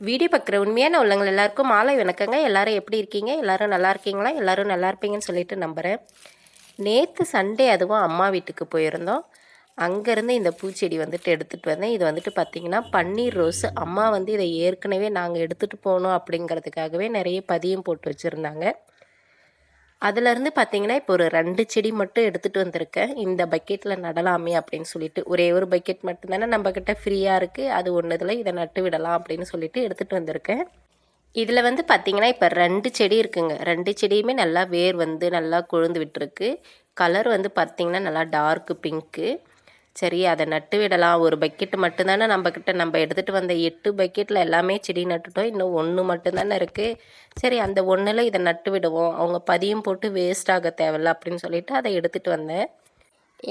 Video பார்க்குற உண்மையான உள்ளங்கள் எல்லாருக்கும் மாலை வணக்கங்க. எல்லாரும் எப்படி இருக்கீங்க? எல்லாரும் நல்லா இருக்கீங்களா? எல்லாரும் நல்லா இருப்பீங்கன்னு சொல்லிட்டு நம்புகிறேன் நேற்று சண்டே அதுவும் அம்மா வீட்டுக்கு போயிருந்தோம். அங்கேருந்து இந்த பூச்செடி வந்துட்டு எடுத்துகிட்டு வந்தேன். இது வந்துட்டு பார்த்திங்கன்னா பன்னீர் ரோஸ். அம்மா வந்து இதை ஏற்கனவே நாங்கள் எடுத்துகிட்டு போகணும் அப்படிங்கிறதுக்காகவே நிறைய பதியம் போட்டு வச்சுருந்தாங்க. அதுலேருந்து பார்த்தீங்கன்னா இப்போ ஒரு ரெண்டு செடி மட்டும் எடுத்துகிட்டு வந்திருக்கேன். இந்த பக்கெட்டில் நடலாமே அப்படின்னு சொல்லிட்டு ஒரே ஒரு பக்கெட் மட்டும்தானே நம்மக்கிட்ட ஃப்ரீயாக இருக்குது அது ஒன்றுதில் இதை நட்டு விடலாம் அப்படின்னு சொல்லிட்டு எடுத்துகிட்டு வந்திருக்கேன். இதில் வந்து பார்த்திங்கன்னா இப்போ ரெண்டு செடி இருக்குங்க. ரெண்டு செடியுமே நல்லா வேர் வந்து நல்லா கொழுந்து விட்டுருக்கு. கலர் வந்து பார்த்திங்கன்னா நல்லா டார்க்கு பிங்க்கு சரி அதை நட்டு விடலாம். ஒரு பக்கெட் மட்டும்தானே நம்மக்கிட்ட நம்ம எடுத்துகிட்டு வந்த எட்டு பக்கெட்டில் எல்லாமே செடி நட்டுட்டோம். இன்னும் ஒன்று மட்டும்தானே இருக்குது சரி அந்த ஒன்றில் இதை நட்டு விடுவோம். அவங்க பதியம் போட்டு வேஸ்ட் ஆக தேவையில்ல அப்படின்னு சொல்லிட்டு அதை எடுத்துகிட்டு வந்தேன்.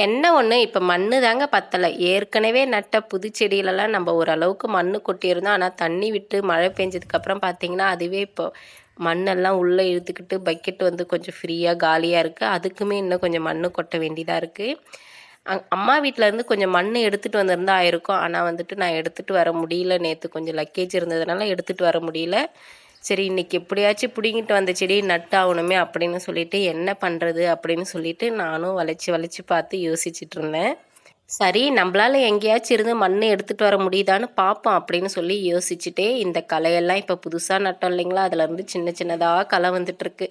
என்ன ஒன்று இப்போ மண் தாங்க பத்தலை. ஏற்கனவே நட்ட புது செடியிலலாம் நம்ம ஓரளவுக்கு மண் கொட்டியிருந்தோம். ஆனால் தண்ணி விட்டு மழை பெஞ்சதுக்கப்புறம் பார்த்தீங்கன்னா அதுவே இப்போ மண்ணெல்லாம் உள்ளே இழுத்துக்கிட்டு பக்கெட் வந்து கொஞ்சம் ஃப்ரீயாக காலியாக இருக்குது அதுக்குமே இன்னும் கொஞ்சம் மண் கொட்ட வேண்டியதாக இருக்குது அம்மா வீட்டிலேருந்து கொஞ்சம் மண் எடுத்துகிட்டு வந்திருந்தா ஆயிருக்கும் ஆனால் வந்துட்டு நான் எடுத்துகிட்டு வர முடியல. நேற்று கொஞ்சம் லக்கேஜ் இருந்ததுனால எடுத்துகிட்டு வர முடியல. சரி இன்றைக்கி எப்படியாச்சும் பிடிங்கிட்டு வந்த செடியை நட்டாகணுமே அப்படின்னு சொல்லிட்டு என்ன பண்ணுறது அப்படின்னு சொல்லிட்டு நானும் வளைச்சி வளைச்சி பார்த்து யோசிச்சுட்டு இருந்தேன். சரி நம்மளால் எங்கேயாச்சும் இருந்து மண் எடுத்துகிட்டு வர முடியுதான்னு பார்ப்போம் அப்படின்னு சொல்லி யோசிச்சுட்டே இந்த கலையெல்லாம் இப்போ புதுசாக நட்டோம் இல்லைங்களா? அதுலேருந்து சின்ன சின்னதாக களை வந்துட்டுருக்கு.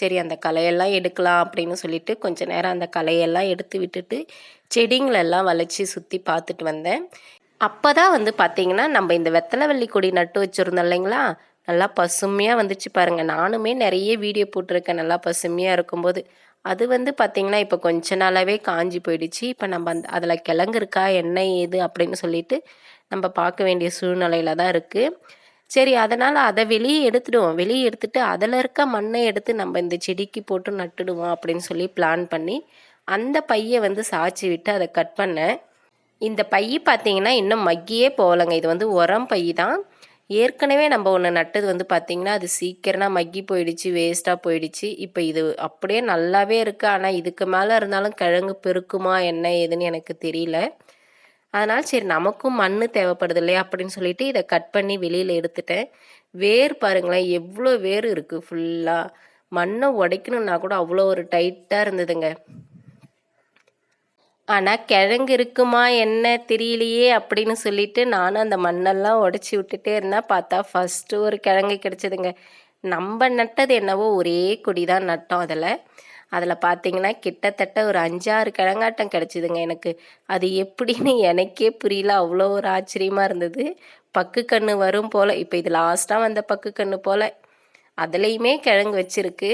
சரி அந்த கலையெல்லாம் எடுக்கலாம் அப்படின்னு சொல்லிட்டு கொஞ்ச நேரம் அந்த களையெல்லாம் எடுத்து விட்டுட்டு செடிங்களெல்லாம் வளைச்சி சுற்றி பார்த்துட்டு வந்தேன். அப்போ தான் வந்து பார்த்திங்கன்னா நம்ம இந்த வெத்தலைவள்ளி கொடி நட்டு வச்சுருந்தோம் இல்லைங்களா? நல்லா பசுமையாக வந்துச்சு பாருங்கள் நானுமே நிறைய வீடியோ போட்டிருக்கேன். நல்லா பசுமையாக இருக்கும்போது. அது வந்து பார்த்திங்கன்னா இப்போ கொஞ்ச நாளாகவே காஞ்சி போயிடுச்சு. இப்போ நம்ம அந்த அதில் கிழங்கு இருக்கா என்ன ஏது அப்படின்னு சொல்லிட்டு நம்ம பார்க்க வேண்டிய சூழ்நிலையில் தான் இருக்குது சரி அதனால் அதை வெளியே எடுத்துடுவோம். வெளியே எடுத்துட்டு அதில் இருக்க மண்ணை எடுத்து நம்ம இந்த செடிக்கு போட்டு நட்டுடுவோம் அப்படின்னு சொல்லி பிளான் பண்ணி அந்த பையை வந்து சாய்ச்சி விட்டு அதை கட் பண்ணேன். இந்த பை பார்த்தீங்கன்னா இன்னும் மக்கியே போகலைங்க. இது வந்து உரம் பை தான். ஏற்கனவே நம்ம ஒன்று நட்டது வந்து பார்த்திங்கன்னா அது சீக்கிரமாக மக்கி போயிடுச்சு வேஸ்ட்டாக போயிடுச்சு. இப்போ இது அப்படியே நல்லாவே இருக்குது ஆனால் இதுக்கு மேலே இருந்தாலும் கிழங்கு பெருக்குமா என்ன ஏதுன்னு எனக்கு தெரியல. அதனால் சரி நமக்கும் மண் தேவைப்படுது இல்லையா அப்படின்னு சொல்லிட்டு இதை கட் பண்ணி வெளியில் எடுத்துட்டேன். வேர் பாருங்களேன் எவ்வளோ வேர் இருக்குது ஃபுல்லாக மண்ணை உடைக்கணுன்னா கூட அவ்வளோ ஒரு டைட்டாக இருந்ததுங்க. ஆனால் கிழங்கு இருக்குமா என்ன தெரியலையே அப்படின்னு சொல்லிட்டு நானும் அந்த மண்ணெல்லாம் உடச்சி விட்டுட்டே இருந்தேன் பார்த்தா ஃபஸ்ட்டு ஒரு கிழங்கு கிடச்சிதுங்க. நம்ம நட்டது என்னவோ ஒரே கொடி தான் நட்டோம் அதில். அதில் பார்த்தீங்கன்னா கிட்டத்தட்ட ஒரு அஞ்சாறு கிழங்காட்டம் கிடச்சிதுங்க எனக்கு. அது எப்படின்னு எனக்கே புரியல. அவ்வளோ ஒரு ஆச்சரியமாக இருந்தது. பக்கு கன்று வரும் போல். இப்போ இது லாஸ்ட்டாக வந்த பக்கு கன்று போல். அதுலேயுமே கிழங்கு வச்சுருக்கு.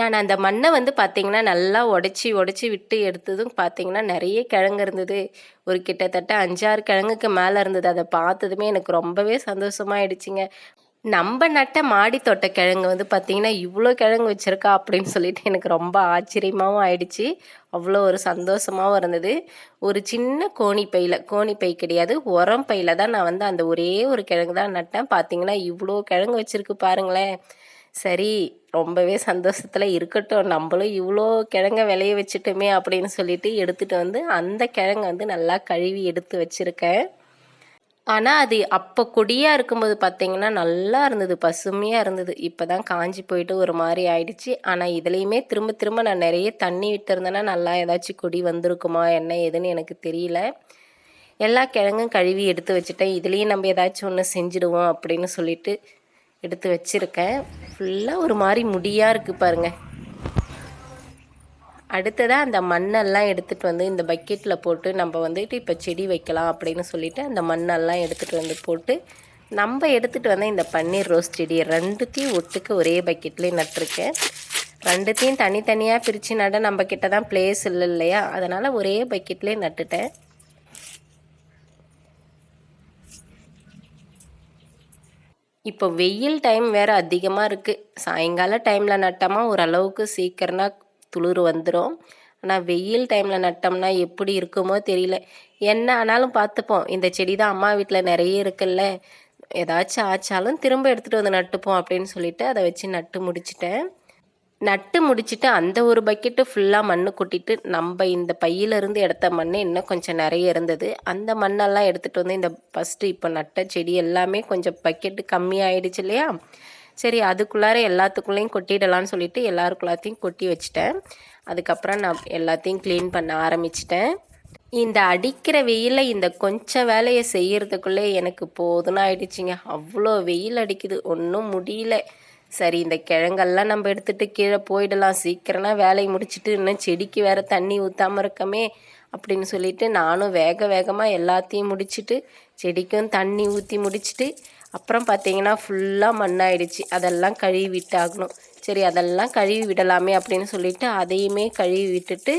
நான் அந்த மண்ணை வந்து பார்த்திங்கன்னா நல்லா உடச்சி உடச்சி விட்டு எடுத்ததும் பார்த்திங்கன்னா நிறைய கிழங்கு இருந்தது. ஒரு கிட்டத்தட்ட அஞ்சாறு கிழங்குக்கு மேலே இருந்தது. அதை பார்த்ததுமே எனக்கு ரொம்பவே சந்தோஷமாயிடுச்சுங்க. நம்ம நட்ட மாடி தோட்ட கிழங்கு வந்து பார்த்திங்கன்னா இவ்வளோ கிழங்கு வச்சுருக்கா அப்படின்னு சொல்லிட்டு எனக்கு ரொம்ப ஆச்சரியமாகவும் ஆயிடுச்சு. அவ்வளோ ஒரு சந்தோஷமாகவும் இருந்தது. ஒரு சின்ன கோணி பையில் கோணி பை கிடையாது. உரம் பையில் தான் நான் வந்து அந்த ஒரே ஒரு கிழங்கு தான் நட்டேன். பார்த்தீங்கன்னா இவ்வளோ கிழங்கு வச்சுருக்கு பாருங்களேன். சரி ரொம்பவே சந்தோஷத்தில் இருக்கட்டும். நம்மளும் இவ்வளோ கிழங்க விளைய வச்சுட்டோமே அப்படின்னு சொல்லிட்டு எடுத்துகிட்டு வந்து அந்த கிழங்கை வந்து நல்லா கழுவி எடுத்து வச்சுருக்கேன். ஆனால் அது அப்போ கொடியாக இருக்கும்போது பார்த்தீங்கன்னா நல்லா இருந்தது பசுமையாக இருந்தது. இப்போ தான் காஞ்சி போயிட்டு ஒரு மாதிரி ஆயிடுச்சு. ஆனால் இதுலேயுமே திரும்ப திரும்ப நான் நிறைய தண்ணி விட்டுருந்தேன்னா நல்லா ஏதாச்சும் கொடி வந்திருக்குமா என்ன ஏதுன்னு எனக்கு தெரியல. எல்லா கிழங்கும் கழுவி எடுத்து வச்சுட்டேன். இதுலேயும் நம்ம ஏதாச்சும் ஒன்று செஞ்சுடுவோம் அப்படின்னு சொல்லிட்டு எடுத்து வச்சுருக்கேன். ஃபுல்லாக ஒரு மாதிரி முடியாக இருக்குது பாருங்கள் அடுத்ததாக அந்த மண்ணெல்லாம் எடுத்துகிட்டு வந்து இந்த பக்கெட்டில் போட்டு நம்ம வந்துட்டு இப்போ செடி வைக்கலாம் அப்படின்னு சொல்லிட்டு அந்த மண்ணெல்லாம் எடுத்துகிட்டு வந்து போட்டு நம்ம எடுத்துகிட்டு வந்த இந்த பன்னீர் ரோஸ் செடி ரெண்டுத்தையும் ஒட்டுக்கு ஒரே பக்கெட்லேயே நட்டிருக்கேன். ரெண்டுத்தையும் தனித்தனியாக பிரித்து நட நம்ம கிட்ட தான் பிளேஸ் இல்லை இல்லையா? அதனால் ஒரே பக்கெட்லேயே நட்டுட்டேன். இப்போ வெயில் டைம் வேறு அதிகமாக இருக்குது சாயங்கால டைமில் நட்டோமா ஓரளவுக்கு சீக்கிரமாக துளிர் வந்துடும் ஆனால் வெயில் டைமில் நட்டோம்னா எப்படி இருக்குமோ தெரியல. என்ன ஆனாலும் பார்த்துப்போம். இந்த செடி தான் அம்மா வீட்டில் நிறைய இருக்குல்ல. ஏதாச்சும் ஆச்சாலும் திரும்ப எடுத்துகிட்டு வந்து நட்டுப்போம் அப்படின்னு சொல்லிட்டு அதை வச்சு நட்டு முடிச்சிட்டேன். நட்டு முடிச்சுட்டு அந்த ஒரு பக்கெட்டு ஃபுல்லாக மண் கொட்டிட்டு நம்ம இந்த பையிலிருந்து எடுத்த மண் இன்னும் கொஞ்சம் நிறைய இருந்தது. அந்த மண்ணெல்லாம் எடுத்துகிட்டு வந்து இந்த ஃபஸ்ட்டு இப்போ நட்ட செடி எல்லாமே கொஞ்சம் பக்கெட்டு கம்மியாயிடுச்சு இல்லையா? சரி அதுக்குள்ளார எல்லாத்துக்குள்ளேயும் கொட்டிடலான்னு சொல்லிட்டு எல்லாருக்குள்ளாத்தையும் கொட்டி வச்சிட்டேன். அதுக்கப்புறம் நான் எல்லாத்தையும் க்ளீன் பண்ண ஆரம்பிச்சிட்டேன். இந்த அடிக்கிற வெயிலில் இந்த கொஞ்சம் வேலையை செய்கிறதுக்குள்ளே எனக்கு போதுன்னு ஆயிடுச்சுங்க. அவ்வளோ வெயில் அடிக்குது. ஒன்றும் முடியல. சரி இந்த கிழங்கெல்லாம் நம்ம எடுத்துகிட்டு கீழே போயிடலாம். சீக்கிரம்னா வேலையை முடிச்சுட்டு இன்னும் செடிக்கு வேறு தண்ணி ஊற்றாம இருக்கமே அப்படின்னு சொல்லிட்டு நானும் வேக வேகமாக எல்லாத்தையும் முடிச்சுட்டு செடிக்கும் தண்ணி ஊற்றி முடிச்சுட்டு அப்புறம் பார்த்தீங்கன்னா ஃபுல்லாக மண்ணாயிடுச்சு. அதெல்லாம் கழுவி விட்டாகணும். சரி அதெல்லாம் கழுவி விடலாமே அப்படின்னு சொல்லிட்டு அதையுமே கழுவி விட்டுட்டு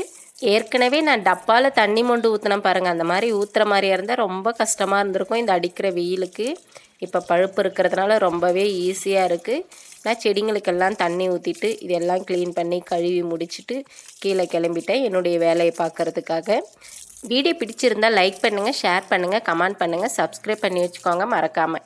ஏற்கனவே நான் டப்பாவில் தண்ணி மொண்டு ஊற்றினேன் பாருங்கள் அந்த மாதிரி ஊற்றுற மாதிரியா இருந்தால் ரொம்ப கஷ்டமாக இருந்திருக்கும் இந்த அடிக்கிற வெயிலுக்கு. இப்போ பழுப்பு இருக்கிறதுனால ரொம்பவே ஈஸியாக இருக்குது நான் செடிங்களுக்கெல்லாம் தண்ணி ஊற்றிட்டு இதெல்லாம் க்ளீன் பண்ணி கழுவி முடிச்சுட்டு கீழே கிளம்பிட்டேன். என்னுடைய வேலையை பார்க்குறதுக்காக. வீடியோ பிடிச்சிருந்தால் லைக் பண்ணுங்கள் ஷேர் பண்ணுங்கள் கமெண்ட் பண்ணுங்கள் சப்ஸ்கிரைப் பண்ணி வச்சுக்கோங்க மறக்காமல்